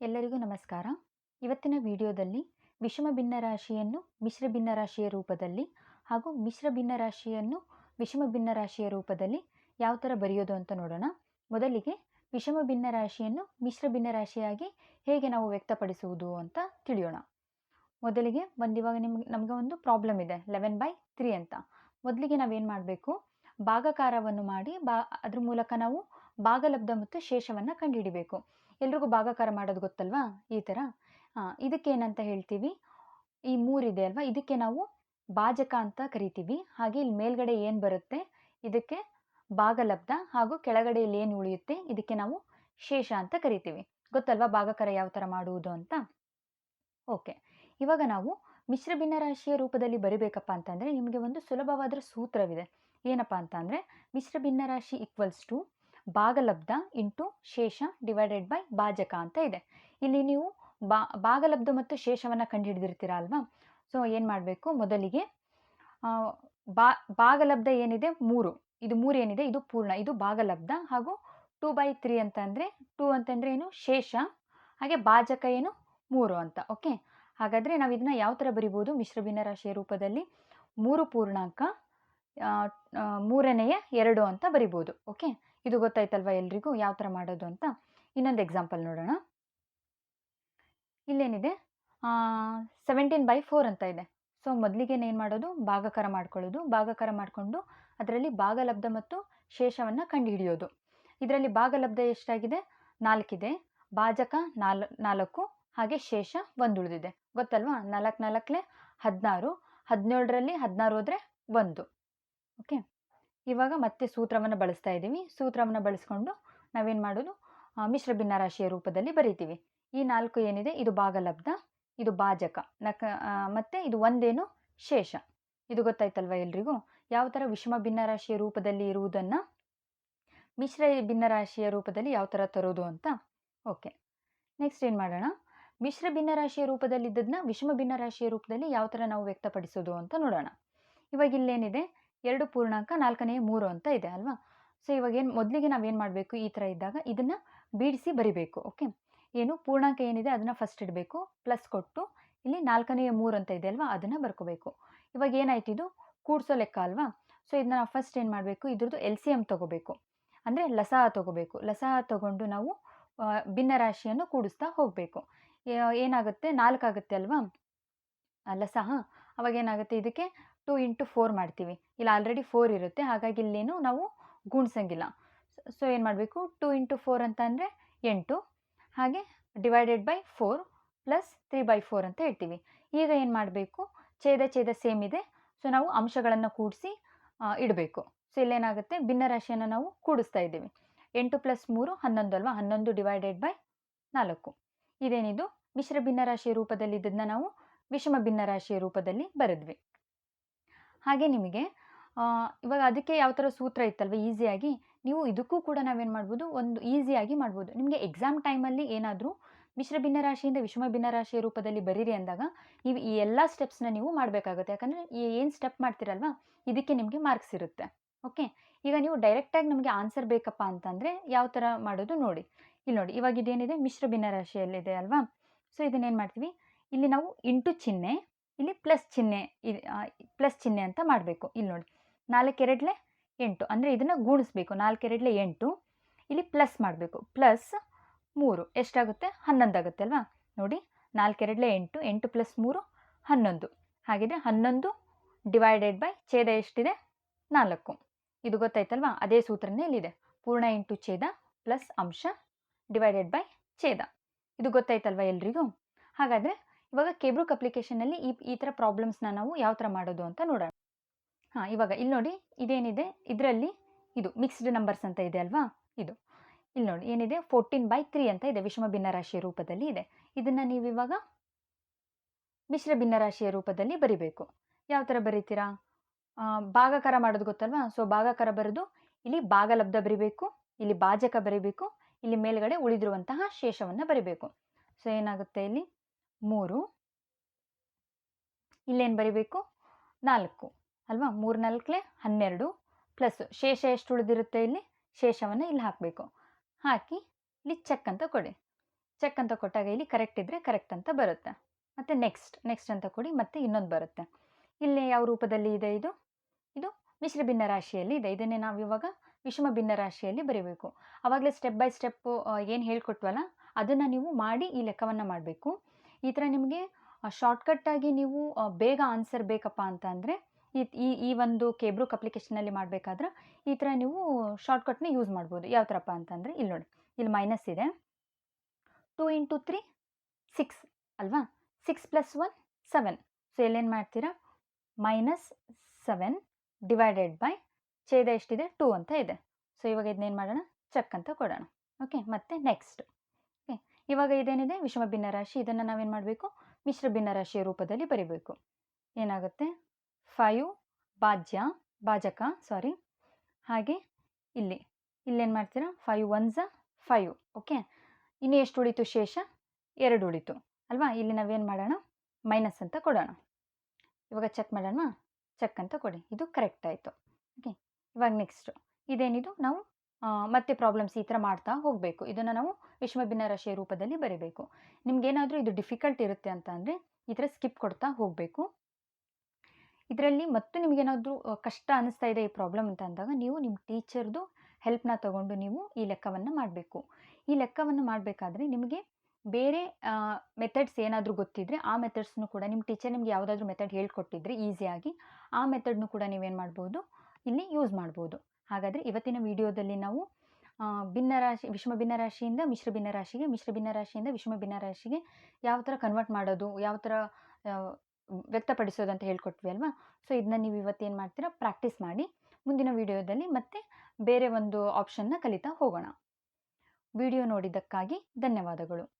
ಎಲ್ಲರಿಗೂ ನಮಸ್ಕಾರ. ಇವತ್ತಿನ ವಿಡಿಯೋದಲ್ಲಿ ವಿಷಮ ಭಿನ್ನರಾಶಿಯನ್ನು ಮಿಶ್ರ ಭಿನ್ನರಾಶಿಯ ರೂಪದಲ್ಲಿ ಹಾಗೂ ಮಿಶ್ರ ಭಿನ್ನರಾಶಿಯನ್ನು ವಿಷಮ ಭಿನ್ನರಾಶಿಯ ರೂಪದಲ್ಲಿ ಯಾವ ಥರ ಬರೆಯೋದು ಅಂತ ನೋಡೋಣ. ಮೊದಲಿಗೆ ವಿಷಮ ಭಿನ್ನರಾಶಿಯನ್ನು ಮಿಶ್ರ ಭಿನ್ನರಾಶಿಯಾಗಿ ಹೇಗೆ ನಾವು ವ್ಯಕ್ತಪಡಿಸುವುದು ಅಂತ ತಿಳಿಯೋಣ. ಮೊದಲಿಗೆ ಒಂದು ಇವಾಗ ನಿಮ್ಗೆ ನಮಗೆ ಒಂದು ಪ್ರಾಬ್ಲಮ್ ಇದೆ ಲೆವೆನ್ ಬೈ ತ್ರೀ ಅಂತ. ಮೊದಲಿಗೆ ನಾವೇನು ಮಾಡಬೇಕು? ಭಾಗಾಕಾರವನ್ನು ಮಾಡಿ ಬಾ, ಅದ್ರ ಮೂಲಕ ನಾವು ಭಾಗಲಬ್ಧ ಮತ್ತು ಶೇಷವನ್ನು ಕಂಡುಹಿಡಿಬೇಕು. ಎಲ್ರಿಗೂ ಭಾಗಾಕಾರ ಮಾಡೋದು ಗೊತ್ತಲ್ವಾ? ಈ ಥರ. ಇದಕ್ಕೇನಂತ ಹೇಳ್ತೀವಿ? ಈ ಮೂರಿದೆ ಅಲ್ವಾ? ಇದಕ್ಕೆ ನಾವು ಭಾಜಕ ಅಂತ ಕರಿತೀವಿ. ಹಾಗೆ ಇಲ್ಲಿ ಮೇಲ್ಗಡೆ ಏನು ಬರುತ್ತೆ? ಇದಕ್ಕೆ ಭಾಗಲಬ್ಧ ಹಾಗೂ ಕೆಳಗಡೆ ಇಲ್ಲಿ ಏನು ಉಳಿಯುತ್ತೆ? ಇದಕ್ಕೆ ನಾವು ಶೇಷ ಅಂತ ಕರಿತೀವಿ. ಗೊತ್ತಲ್ವಾ ಭಾಗಾಕಾರ ಯಾವ ಥರ ಮಾಡುವುದು ಅಂತ? ಓಕೆ. ಇವಾಗ ನಾವು ಮಿಶ್ರ ಭಿನ್ನರಾಶಿಯ ರೂಪದಲ್ಲಿ ಬರಿಬೇಕಪ್ಪ ಅಂತಂದರೆ ನಿಮಗೆ ಒಂದು ಸುಲಭವಾದ ಸೂತ್ರವಿದೆ. ಏನಪ್ಪ ಅಂತ ಅಂದರೆ ಮಿಶ್ರ ಭಿನ್ನರಾಶಿ ಈಕ್ವಲ್ಸ್ ಟು ಭಾಗಲಬ್ಧ ಇಂಟು ಶೇಷ ಡಿವೈಡೆಡ್ ಬೈ ಭಾಜಕ ಅಂತ ಇದೆ. ಇಲ್ಲಿ ನೀವು ಬಾ, ಭಾಗಲಬ್ಧ ಮತ್ತು ಶೇಷವನ್ನು ಕಂಡುಹಿಡಿದಿರ್ತೀರ ಅಲ್ವಾ? ಸೊ ಏನು ಮಾಡಬೇಕು? ಮೊದಲಿಗೆ ಬಾ, ಭಾಗಲಬ್ಧ ಏನಿದೆ? ಮೂರು. ಇದು ಮೂರು ಏನಿದೆ? ಇದು ಪೂರ್ಣ. ಇದು ಭಾಗಲಬ್ಧ ಹಾಗೂ ಟೂ ಬೈ ತ್ರೀ ಅಂತಂದರೆ, ಟೂ ಅಂತಂದರೆ ಏನು? ಶೇಷ. ಹಾಗೆ ಭಾಜಕ ಏನು? ಮೂರು ಅಂತ, ಓಕೆ? ಹಾಗಾದರೆ ನಾವು ಇದನ್ನ ಯಾವ ಥರ ಬರಿಬೋದು? ಮಿಶ್ರ ಭಿನ್ನರಾಶಿಯ ರೂಪದಲ್ಲಿ ಮೂರು ಪೂರ್ಣಾಂಕ ಮೂರನೆಯ ಎರಡು ಅಂತ ಬರಿಬೋದು, ಓಕೆ? ಇದು ಗೊತ್ತಾಯ್ತಲ್ವಾ ಎಲ್ರಿಗೂ? ಯಾವ ಥರ ಮಾಡೋದು ಅಂತ? ಇನ್ನೊಂದು ಎಕ್ಸಾಂಪಲ್ ನೋಡೋಣ. ಇಲ್ಲೇನಿದೆ? ಸೆವೆಂಟೀನ್ ಬೈ ಫೋರ್ ಅಂತ ಇದೆ. ಸೊ ಮೊದಲಿಗೆ ಏನು ಮಾಡೋದು? ಭಾಗಕರ ಮಾಡ್ಕೊಳ್ಳೋದು. ಭಾಗಾಕಾರ ಮಾಡಿಕೊಂಡು ಅದರಲ್ಲಿ ಭಾಗಲಬ್ಧ ಮತ್ತು ಶೇಷವನ್ನು ಕಂಡುಹಿಡಿಯೋದು. ಇದರಲ್ಲಿ ಭಾಗಲಬ್ಧ ಎಷ್ಟಾಗಿದೆ? ನಾಲ್ಕಿದೆ. ಭಾಜಕ ನಾಲ್, ನಾಲ್ಕು, ಹಾಗೆ ಶೇಷ ಒಂದು ಉಳಿದಿದೆ ಗೊತ್ತಲ್ವಾ? ನಾಲ್ಕು ನಾಲ್ಕಲೆ ಹದಿನಾರು. ಹದಿನೇಳರಲ್ಲಿ ಹದಿನಾರು ಹೋದರೆ ಒಂದು. ಓಕೆ ಇವಾಗ ಮತ್ತೆ ಸೂತ್ರವನ್ನು ಬಳಸ್ತಾ ಇದ್ದೀವಿ. ಸೂತ್ರವನ್ನು ಬಳಸ್ಕೊಂಡು ನಾವೇನು ಮಾಡೋದು? ಮಿಶ್ರ ಭಿನ್ನರಾಶಿಯ ರೂಪದಲ್ಲಿ ಬರೀತೀವಿ. ಈ ನಾಲ್ಕು ಏನಿದೆ? ಇದು ಭಾಗಲಬ್ಧ, ಇದು ಭಾಜಕ. ನಕ ಮತ್ತು ಇದು ಒಂದೇನು? ಶೇಷ. ಇದು ಗೊತ್ತಾಯ್ತಲ್ವ ಎಲ್ರಿಗೂ? ಯಾವ ಥರ ವಿಷಮ ಭಿನ್ನರಾಶಿಯ ರೂಪದಲ್ಲಿ ಇರುವುದನ್ನು? ಮಿಶ್ರ ಭಿನ್ನರಾಶಿಯ ರೂಪದಲ್ಲಿ ಯಾವ ಥರ ತರೋದು ಅಂತ? ಓಕೆ. ನೆಕ್ಸ್ಟ್ ಏನು ಮಾಡೋಣ? ಮಿಶ್ರ ಭಿನ್ನರಾಶಿಯ ರೂಪದಲ್ಲಿದ್ದದನ್ನ ವಿಷಮ ಭಿನ್ನರಾಶಿಯ ರೂಪದಲ್ಲಿ ಯಾವ ಥರ ನಾವು ವ್ಯಕ್ತಪಡಿಸೋದು ಅಂತ ನೋಡೋಣ. ಇವಾಗ ಇಲ್ಲೇನಿದೆ? ಎರಡು ಪೂರ್ಣಾಂಕ ನಾಲ್ಕನೆಯ ಮೂರು ಅಂತ ಇದೆ ಅಲ್ವಾ? ಸೊ ಇವಾಗ ಏನು, ಮೊದಲಿಗೆ ನಾವೇನು ಮಾಡಬೇಕು ಈ ಥರ ಇದ್ದಾಗ ಇದನ್ನು ಬೀಡಿಸಿ ಬರಿಬೇಕು ಓಕೆ ಏನು, ಪೂರ್ಣಾಂಕ ಏನಿದೆ ಅದನ್ನು ಫಸ್ಟ್ ಇಡಬೇಕು ಪ್ಲಸ್ ಕೊಟ್ಟು ಇಲ್ಲಿ ನಾಲ್ಕನೆಯ ಮೂರು ಅಂತ ಇದೆ ಅಲ್ವಾ, ಅದನ್ನು ಬರ್ಕೋಬೇಕು. ಇವಾಗ ಏನಾಯ್ತು ಇದು? ಕೂಡಿಸೋ ಲೆಕ್ಕ ಅಲ್ವಾ? ಸೊ ಇದನ್ನ ನಾವು ಫಸ್ಟ್ ಏನು ಮಾಡಬೇಕು? ಇದ್ರದ್ದು ಎಲ್ ಸಿ ಎಂ ತೊಗೋಬೇಕು. ಅಂದರೆ ಲಸಹ ತೊಗೋಬೇಕು. ಲಸಹ ತೊಗೊಂಡು ನಾವು ಭಿನ್ನರಾಶಿಯನ್ನು ಕೂಡಿಸ್ತಾ ಹೋಗಬೇಕು. ಏನಾಗುತ್ತೆ? ನಾಲ್ಕಾಗುತ್ತೆ ಅಲ್ವಾ? ಲಸಾ ಲಸಹ. ಅವಾಗ ಏನಾಗುತ್ತೆ? ಇದಕ್ಕೆ ಟು ಇಂಟು ಫೋರ್ ಮಾಡ್ತೀವಿ ಇಲ್ಲಿ ಆಲ್ರೆಡಿ ಫೋರ್ ಇರುತ್ತೆ ಹಾಗಾಗಿ ಇಲ್ಲೇನು ನಾವು ಗುಣಿಸಂಗಿಲ್ಲ ಸೊ ಏನು ಮಾಡಬೇಕು ಟು ಇಂಟು ಫೋರ್ ಅಂತ ಅಂದರೆ ಎಂಟು ಹಾಗೆ divided by four plus three by four ಅಂತ ಹೇಳ್ತೀವಿ ಈಗ ಏನು ಮಾಡಬೇಕು ಛೇದ ಛೇದ ಸೇಮ್ ಇದೆ ಸೊ ನಾವು ಅಂಶಗಳನ್ನು ಕೂಡಿಸಿ ಇಡಬೇಕು ಸೊ ಇಲ್ಲೇನಾಗುತ್ತೆ ಭಿನ್ನರಾಶಿಯನ್ನು ನಾವು ಕೂಡಿಸ್ತಾ ಇದ್ದೀವಿ ಎಂಟು ಪ್ಲಸ್ ಮೂರು ಹನ್ನೊಂದು ಅಲ್ವಾ ಹನ್ನೊಂದು ಡಿವೈಡೆಡ್ ಬೈ ನಾಲ್ಕು ಇದೇನಿದು ಮಿಶ್ರ ಭಿನ್ನರಾಶಿಯ ರೂಪದಲ್ಲಿ ಇದನ್ನು ನಾವು ವಿಷಮ ಭಿನ್ನರಾಶಿಯ ರೂಪದಲ್ಲಿ ಬರೆದ್ವಿ ಹಾಗೆ ನಿಮಗೆ ಇವಾಗ ಅದಕ್ಕೆ ಯಾವ ಥರ ಸೂತ್ರ ಇತ್ತಲ್ವ ಈಸಿಯಾಗಿ ನೀವು ಇದಕ್ಕೂ ಕೂಡ ನಾವೇನು ಮಾಡ್ಬೋದು, ಒಂದು ಈಸಿಯಾಗಿ ಮಾಡ್ಬೋದು. ನಿಮಗೆ ಎಕ್ಸಾಮ್ ಟೈಮಲ್ಲಿ ಏನಾದರೂ ಮಿಶ್ರ ಭಿನ್ನರಾಶಿಯಿಂದ ವಿಷಮ ಭಿನ್ನರಾಶಿಯ ರೂಪದಲ್ಲಿ ಬರೀರಿ ಅಂದಾಗ, ನೀವು ಈ ಎಲ್ಲ ಸ್ಟೆಪ್ಸ್ನ ನೀವು ಮಾಡಬೇಕಾಗುತ್ತೆ. ಯಾಕಂದರೆ ಏನು ಸ್ಟೆಪ್ ಮಾಡ್ತೀರಲ್ವ, ಇದಕ್ಕೆ ನಿಮಗೆ ಮಾರ್ಕ್ಸ್ ಇರುತ್ತೆ. ಓಕೆ ಈಗ ನೀವು ಡೈರೆಕ್ಟಾಗಿ ನಮಗೆ ಆನ್ಸರ್ ಬೇಕಪ್ಪ ಅಂತಂದರೆ, ಯಾವ ಥರ ಮಾಡೋದು ನೋಡಿ. ಇಲ್ಲಿ ನೋಡಿ, ಇವಾಗ ಇದೇನಿದೆ? ಮಿಶ್ರ ಭಿನ್ನರಾಶಿಯಲ್ಲಿದೆ ಅಲ್ವಾ? ಸೊ ಇದನ್ನೇನು ಮಾಡ್ತೀವಿ? ಇಲ್ಲಿ ನಾವು ಇಂಟು ಚಿಹ್ನೆ ಇಲ್ಲಿ ಪ್ಲಸ್ ಚಿಹ್ನೆ ಪ್ಲಸ್ ಚಿಹ್ನೆ ಅಂತ ಮಾಡಬೇಕು. ಇಲ್ಲಿ ನೋಡಿ, ನಾಲ್ಕೆರಡ್ಲೆ ಎಂಟು, ಅಂದರೆ ಇದನ್ನು ಗುಣಿಸ್ಬೇಕು. ನಾಲ್ಕು ಎರಡಲೆ ಎಂಟು, ಇಲ್ಲಿ ಪ್ಲಸ್ ಮಾಡಬೇಕು. ಪ್ಲಸ್ ಮೂರು, ಎಷ್ಟಾಗುತ್ತೆ? ಹನ್ನೊಂದು ಆಗುತ್ತೆ ಅಲ್ವಾ? ನೋಡಿ, ನಾಲ್ಕೆರಡ್ಲೆ ಎಂಟು ಎಂಟು ಪ್ಲಸ್ ಮೂರು, ಹನ್ನೊಂದು. ಹಾಗಿದ್ರೆ ಹನ್ನೊಂದು ಡಿವೈಡೆಡ್ ಬೈ ಛೇದ ಎಷ್ಟಿದೆ? ನಾಲ್ಕು. ಇದು ಗೊತ್ತಾಯ್ತಲ್ವಾ? ಅದೇ ಸೂತ್ರನೇ ಇಲ್ಲಿದೆ. ಪೂರ್ಣ ಇಂಟು ಛೇದ ಪ್ಲಸ್ ಅಂಶ ಡಿವೈಡೆಡ್ ಬೈ ಛೇದ. ಇದು ಗೊತ್ತಾಯ್ತಲ್ವಾ ಎಲ್ರಿಗೂ? ಹಾಗಾದರೆ ಇವಾಗ ಕೇಬ್ರುಕ್ ಅಪ್ಲಿಕೇಶನಲ್ಲಿ ಈ ಈ ಥರ ಪ್ರಾಬ್ಲಮ್ಸ್ನ ನಾವು ಯಾವ ಥರ ಮಾಡೋದು ಅಂತ ನೋಡೋಣ. ಹಾಂ, ಇವಾಗ ಇಲ್ಲಿ ನೋಡಿ ಇದೇನಿದೆ? ಇದರಲ್ಲಿ ಇದು ಮಿಕ್ಸ್ಡ್ ನಂಬರ್ಸ್ ಅಂತ ಇದೆ ಅಲ್ವಾ? ಇದು. ಇಲ್ಲಿ ನೋಡಿ ಏನಿದೆ? ಫೋರ್ಟೀನ್ ಬೈ ತ್ರೀ ಅಂತ ಇದೆ ವಿಷಮ ಭಿನ್ನರಾಶಿಯ ರೂಪದಲ್ಲಿ ಇದೆ. ಇದನ್ನು ನೀವು ಇವಾಗ ಮಿಶ್ರ ಭಿನ್ನರಾಶಿಯ ರೂಪದಲ್ಲಿ ಬರಿಬೇಕು. ಯಾವ ಥರ ಬರೀತೀರಾ? ಭಾಗಕಾರ ಮಾಡೋದು ಗೊತ್ತಲ್ವಾ? ಸೊ ಭಾಗಾಕಾರ ಬರೆದು ಇಲ್ಲಿ ಭಾಗಲಬ್ಧ ಬರಿಬೇಕು, ಇಲ್ಲಿ ಭಾಜಕ ಬರಿಬೇಕು, ಇಲ್ಲಿ ಮೇಲ್ಗಡೆ ಉಳಿದಿರುವಂತಹ ಶೇಷವನ್ನು ಬರಿಬೇಕು. ಸೊ ಏನಾಗುತ್ತೆ ಇಲ್ಲಿ? ಮೂರು. ಇಲ್ಲೇನು ಬರಿಬೇಕು? ನಾಲ್ಕು. ಅಲ್ವಾ? ಮೂರು ನಾಲ್ಕಲೆ ಹನ್ನೆರಡು ಪ್ಲಸ್ ಶೇಷ ಎಷ್ಟು ಉಳಿದಿರುತ್ತೆ ಇಲ್ಲಿ? ಶೇಷವನ್ನು ಇಲ್ಲಿ ಹಾಕಬೇಕು. ಹಾಕಿ ಇಲ್ಲಿ ಚೆಕ್ ಅಂತ ಕೊಡಿ. ಚೆಕ್ ಅಂತ ಕೊಟ್ಟಾಗ ಇಲ್ಲಿ ಕರೆಕ್ಟ್ ಇದ್ದರೆ ಕರೆಕ್ಟ್ ಅಂತ ಬರುತ್ತೆ. ಮತ್ತು ನೆಕ್ಸ್ಟ್ ನೆಕ್ಸ್ಟ್ ಅಂತ ಕೊಡಿ, ಮತ್ತೆ ಇನ್ನೊಂದು ಬರುತ್ತೆ. ಇಲ್ಲಿ ಯಾವ ರೂಪದಲ್ಲಿ ಇದೆ ಇದು? ಇದು ಮಿಶ್ರ ಭಿನ್ನ ರಾಶಿಯಲ್ಲಿ ಇದೆ. ಇದನ್ನೇ ನಾವು ಇವಾಗ ವಿಷಮ ಭಿನ್ನ ರಾಶಿಯಲ್ಲಿ ಬರೀಬೇಕು. ಆವಾಗಲೇ ಸ್ಟೆಪ್ ಬೈ ಸ್ಟೆಪ್ಪು ಏನು ಹೇಳ್ಕೊಟ್ವಲ್ಲ? ಅದನ್ನು ನೀವು ಮಾಡಿ ಈ ಲೆಕ್ಕವನ್ನು ಮಾಡಬೇಕು. ಈ ಥರ ನಿಮಗೆ ಶಾರ್ಟ್ಕಟ್ಟಾಗಿ ನೀವು ಬೇಗ ಆನ್ಸರ್ ಬೇಕಪ್ಪ ಅಂತ ಅಂದರೆ, ಈ ಈ ಒಂದು ಕೇಬ್ರೂಕ್ ಅಪ್ಲಿಕೇಶನಲ್ಲಿ ಮಾಡಬೇಕಾದ್ರೆ ಈ ಥರ ನೀವು ಶಾರ್ಟ್ಕಟ್ನ ಯೂಸ್ ಮಾಡ್ಬೋದು. ಯಾವ ಥರಪ್ಪ ಅಂತಂದರೆ ಇಲ್ಲಿ ನೋಡಿ, ಇಲ್ಲಿ ಮೈನಸ್ ಇದೆ. ಟೂ ಇಂಟು ತ್ರೀ ಸಿಕ್ಸ್ ಅಲ್ವಾ? Six plus one seven so ಇಲ್ಲೇನು ಮಾಡ್ತೀರಾ? ಮೈನಸ್ ಸೆವೆನ್ ಡಿವೈಡೆಡ್ ಬೈ ಛೇದ ಎಷ್ಟಿದೆ? ಟೂ ಅಂತ ಇದೆ. ಸೊ ಇವಾಗ ಇದನ್ನೇನು ಮಾಡೋಣ? ಚೆಕ್ ಅಂತ ಕೊಡೋಣ. ಓಕೆ ಮತ್ತೆ ನೆಕ್ಸ್ಟ್ ಇವಾಗ ಇದೇನಿದೆ? ವಿಷಮ ಭಿನ್ನರಾಶಿ. ಇದನ್ನು ನಾವೇನು ಮಾಡಬೇಕು? ಮಿಶ್ರ ಭಿನ್ನರಾಶಿಯ ರೂಪದಲ್ಲಿ ಬರಿಬೇಕು. ಏನಾಗುತ್ತೆ? ಫೈವ್ ಬಾಜ್ಯ ಭಾಜಕ, ಸಾರಿ. ಹಾಗೆ ಇಲ್ಲಿ. ಇಲ್ಲೇನು ಮಾಡ್ತೀರಾ? Five once, five. ಓಕೆ? ಇನ್ನು ಎಷ್ಟು ಉಳಿತು ಶೇಷ? ಎರಡು ಉಳಿತು. ಅಲ್ವಾ? ಇಲ್ಲಿ ನಾವೇನು ಮಾಡೋಣ? ಮೈನಸ್ ಅಂತ ಕೊಡೋಣ. ಇವಾಗ ಚೆಕ್ ಮಾಡೋಣ ಚೆಕ್ ಅಂತ ಕೊಡಿ. ಇದು ಕರೆಕ್ಟ್ ಆಯಿತು. ಓಕೆ? ಇವಾಗ ನೆಕ್ಸ್ಟು. ಇದೇನಿದು? ನಾವು ಮತ್ತೆ ಪ್ರಾಬ್ಲಮ್ಸ್ ಈ ಥರ ಮಾಡ್ತಾ ಹೋಗಬೇಕು. ಇದನ್ನು ನಾವು ವಿಷಮ ಭಿನ್ನರಾಶಿಯ ರೂಪದಲ್ಲಿ ಬರೀಬೇಕು. ನಿಮಗೇನಾದರೂ ಇದು ಡಿಫಿಕಲ್ಟ್ ಇರುತ್ತೆ ಅಂತ ಅಂದರೆ ಈ ಥರ ಸ್ಕಿಪ್ ಕೊಡ್ತಾ ಹೋಗಬೇಕು. ಇದರಲ್ಲಿ ಮತ್ತು ನಿಮಗೇನಾದರೂ ಕಷ್ಟ ಅನ್ನಿಸ್ತಾ ಇದೆ ಈ ಪ್ರಾಬ್ಲಮ್ ಅಂತ ಅಂದಾಗ ನೀವು ನಿಮ್ಮ ಟೀಚರ್ದು ಹೆಲ್ಪ್ನ ತಗೊಂಡು ನೀವು ಈ ಲೆಕ್ಕವನ್ನು ಮಾಡಬೇಕು. ಈ ಲೆಕ್ಕವನ್ನು ಮಾಡಬೇಕಾದ್ರೆ ನಿಮಗೆ ಬೇರೆ ಮೆಥಡ್ಸ್ ಏನಾದರೂ ಗೊತ್ತಿದ್ದರೆ ಆ ಮೆಥಡ್ಸ್ನು ಕೂಡ ನಿಮ್ಮ ಟೀಚರ್ ನಿಮ್ಗೆ ಯಾವುದಾದ್ರೂ ಮೆಥಡ್ ಹೇಳ್ಕೊಟ್ಟಿದ್ರೆ ಈಸಿಯಾಗಿ ಆ ಮೆಥಡ್ನು ಕೂಡ ನೀವೇನು ಮಾಡ್ಬೋದು? ಇಲ್ಲಿ ಯೂಸ್ ಮಾಡ್ಬೋದು. ಹಾಗಾದರೆ ಇವತ್ತಿನ ವಿಡಿಯೋದಲ್ಲಿ ನಾವು ಭಿನ್ನ ಭಿನ್ನರಾಶಿ, ವಿಷಮ ಭಿನ್ನರಾಶಿಯಿಂದ ಮಿಶ್ರ ಭಿನ್ನರಾಶಿಗೆ, ಮಿಶ್ರ ಭಿನ್ನರಾಶಿಯಿಂದ ವಿಷಮ ಭಿನ್ನರಾಶಿಗೆ ಯಾವ ಥರ ಕನ್ವರ್ಟ್ ಮಾಡೋದು, ಯಾವ ಥರ ವ್ಯಕ್ತಪಡಿಸೋದು ಅಂತ ಹೇಳ್ಕೊಟ್ವಿ ಅಲ್ವಾ? ಸೊ ಇದನ್ನ ನೀವು ಇವತ್ತೇನು ಮಾಡ್ತೀರಾ? ಪ್ರಾಕ್ಟೀಸ್ ಮಾಡಿ ಮುಂದಿನ ವಿಡಿಯೋದಲ್ಲಿ ಮತ್ತೆ ಬೇರೆ ಒಂದು ಆಪ್ಷನ್ನ ಕಲಿತಾ ಹೋಗೋಣ. ವಿಡಿಯೋ ನೋಡಿದ್ದಕ್ಕಾಗಿ ಧನ್ಯವಾದಗಳು.